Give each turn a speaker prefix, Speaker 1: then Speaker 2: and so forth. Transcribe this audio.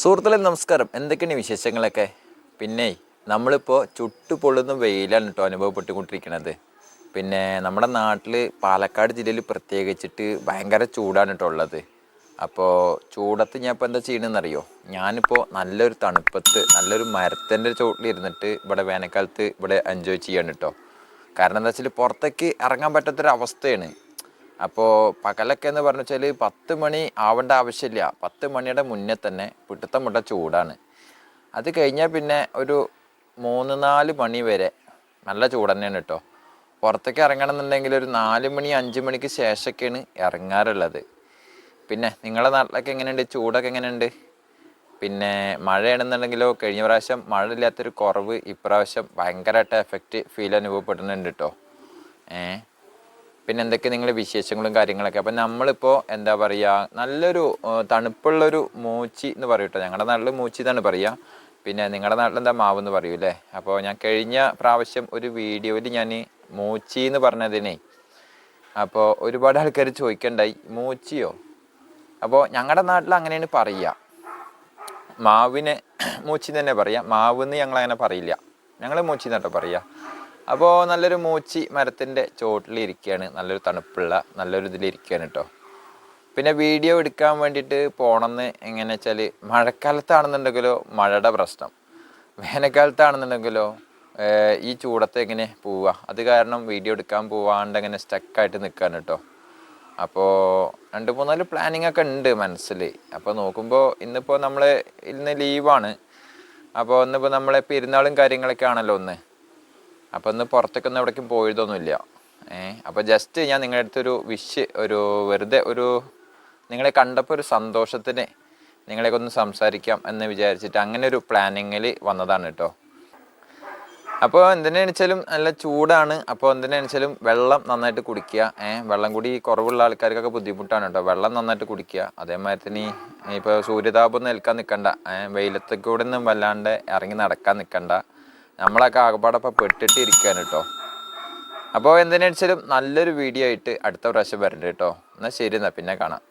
Speaker 1: സുഹൃത്തുക്കളെ നമസ്കാരം. എന്തൊക്കെയാണ് വിശേഷങ്ങളൊക്കെ? പിന്നെ നമ്മളിപ്പോൾ ചുട്ടുപൊള്ളുന്ന വെയിലാണ് കേട്ടോ അനുഭവപ്പെട്ടുകൊണ്ടിരിക്കുന്നത് പിന്നെ നമ്മുടെ നാട്ടിൽ പാലക്കാട് ജില്ലയിൽ പ്രത്യേകിച്ചിട്ട് ഭയങ്കര ചൂടാണ് കേട്ടോ ഉള്ളത്. അപ്പോൾ ചൂടത്ത് ഞാൻ ഇപ്പോൾ എന്താ ചെയ്യണമെന്നറിയോ ഞാനിപ്പോൾ നല്ലൊരു തണുപ്പത്ത് നല്ലൊരു മരത്തിന്റെ ചോട്ടിൽ ഇരുന്നിട്ട് ഇവിടെ വേനൽക്കാലത്ത് ഇവിടെ എൻജോയ് ചെയ്യാണ് കേട്ടോ കാരണം എന്താ വെച്ചാൽ പുറത്തേക്ക് ഇറങ്ങാൻ പറ്റാത്തൊരു അവസ്ഥയാണ് അപ്പോൾ പകലൊക്കെ എന്ന് പറഞ്ഞു വെച്ചാൽ പത്ത് മണി ആവേണ്ട ആവശ്യമില്ല. പത്ത് മണിയുടെ മുന്നേ തന്നെ പിടുത്ത മുട്ട ചൂടാണ്. അത് കഴിഞ്ഞാൽ പിന്നെ ഒരു മൂന്ന് നാല് മണി വരെ നല്ല ചൂട് തന്നെയാണ് കേട്ടോ. പുറത്തേക്ക് ഇറങ്ങണം എന്നുണ്ടെങ്കിൽ ഒരു നാല് മണി അഞ്ച് മണിക്ക് ശേഷമൊക്കെയാണ് ഇറങ്ങാറുള്ളത്. പിന്നെ നിങ്ങളുടെ നാട്ടിലൊക്കെ എങ്ങനെയുണ്ട്? ചൂടൊക്കെ എങ്ങനെയുണ്ട്? പിന്നെ മഴയാണെന്നുണ്ടെങ്കിലോ കഴിഞ്ഞ പ്രാവശ്യം മഴ ഇല്ലാത്തൊരു കുറവ് ഇപ്രാവശ്യം ഭയങ്കരമായിട്ട് എഫക്റ്റ് ഫീൽ അനുഭവപ്പെടുന്നുണ്ട് കേട്ടോ. ഏഹ് പിന്നെ എന്തൊക്കെ നിങ്ങളുടെ വിശേഷങ്ങളും കാര്യങ്ങളൊക്കെ? അപ്പം നമ്മളിപ്പോൾ എന്താ പറയുക നല്ലൊരു തണുപ്പുള്ളൊരു മൂച്ചി എന്ന് പറയും കേട്ടോ ഞങ്ങളുടെ നാട്ടിൽ മൂച്ചി എന്നാണ് പറയുക പിന്നെ നിങ്ങളുടെ നാട്ടിൽ എന്താ മാവ് എന്ന് പറയൂ അല്ലേ അപ്പോൾ ഞാൻ കഴിഞ്ഞ പ്രാവശ്യം ഒരു വീഡിയോയിൽ ഞാൻ മൂച്ചി എന്ന് പറഞ്ഞതിനെ അപ്പോൾ ഒരുപാട് ആൾക്കാർ ചോദിക്കണ്ടായി മൂച്ചിയോ? അപ്പോൾ ഞങ്ങളുടെ നാട്ടിൽ അങ്ങനെയാണ് പറയുക മാവിനെ മൂച്ചി തന്നെ പറയാം. മാവ് എന്ന് ഞങ്ങൾ അങ്ങനെ പറയില്ല. ഞങ്ങൾ മൂച്ചി എന്നിട്ടോ പറയുക അപ്പോൾ നല്ലൊരു മൂച്ചി മരത്തിന്റെ ചോട്ടിലിരിക്കുകയാണ് നല്ലൊരു തണുപ്പുള്ള നല്ലൊരു ഇതിലിരിക്കുകയാണ് കേട്ടോ പിന്നെ വീഡിയോ എടുക്കാൻ വേണ്ടിയിട്ട് പോകണമെന്ന് എങ്ങനെ വെച്ചാൽ മഴക്കാലത്താണെന്നുണ്ടെങ്കിലോ മഴയുടെ പ്രശ്നം. വേനൽക്കാലത്താണെന്നുണ്ടെങ്കിലോ ഈ ചൂടത്ത് എങ്ങനെ പോവുക അത് കാരണം വീഡിയോ എടുക്കാൻ പോവാണ്ട് അങ്ങനെ സ്റ്റക്കായിട്ട് നിൽക്കാൻ കേട്ടോ അപ്പോൾ രണ്ട് മൂന്നാൽ പ്ലാനിങ് ഒക്കെ ഉണ്ട് മനസ്സിൽ അപ്പോൾ നോക്കുമ്പോൾ ഇന്നിപ്പോൾ നമ്മൾ ഇന്ന് ലീവാണ് അപ്പോൾ ഇന്നിപ്പോൾ നമ്മളെ പെരുന്നാളും കാര്യങ്ങളൊക്കെ ആണല്ലോ ഒന്ന് അപ്പോൾ ഇന്ന് പുറത്തേക്കൊന്നും എവിടേക്കും പോയതൊന്നുമില്ല. ഏഹ് അപ്പോൾ ജസ്റ്റ് ഞാൻ നിങ്ങളുടെ അടുത്തൊരു വിഷ് ഒരു വെറുതെ ഒരു നിങ്ങളെ കണ്ടപ്പോൾ ഒരു സന്തോഷത്തിന് നിങ്ങളെയൊക്കെ ഒന്ന് സംസാരിക്കാം എന്ന് വിചാരിച്ചിട്ട് അങ്ങനെ ഒരു പ്ലാനിങ്ങിൽ വന്നതാണ് കേട്ടോ. അപ്പോൾ എന്തിനാണെച്ചാലും നല്ല ചൂടാണ്. അപ്പോൾ എന്തിനാണെച്ചാലും വെള്ളം നന്നായിട്ട് കുടിക്കുക. ഏഹ് വെള്ളം കൂടി കുറവുള്ള ആൾക്കാർക്കൊക്കെ ബുദ്ധിമുട്ടാണ് കേട്ടോ. വെള്ളം നന്നായിട്ട് കുടിക്കുക. അതേമാതിരി തന്നെ ഇപ്പോൾ സൂര്യതാപം നിൽക്കാൻ നിൽക്കണ്ട ഏഹ് വെയിലത്തേക്കൂടെ ഒന്നും വല്ലാണ്ട് ഇറങ്ങി നടക്കാൻ നിൽക്കണ്ട നമ്മളൊക്കെ ആകപ്പാടപ്പം പെട്ടിട്ട് ഇരിക്കുകയാണ് കേട്ടോ അപ്പോൾ എന്തിനാണെച്ചാലും നല്ലൊരു വീഡിയോ ആയിട്ട് അടുത്ത പ്രാവശ്യം വരണ്ട കേട്ടോ എന്നാൽ ശരി എന്നാൽ പിന്നെ കാണാം.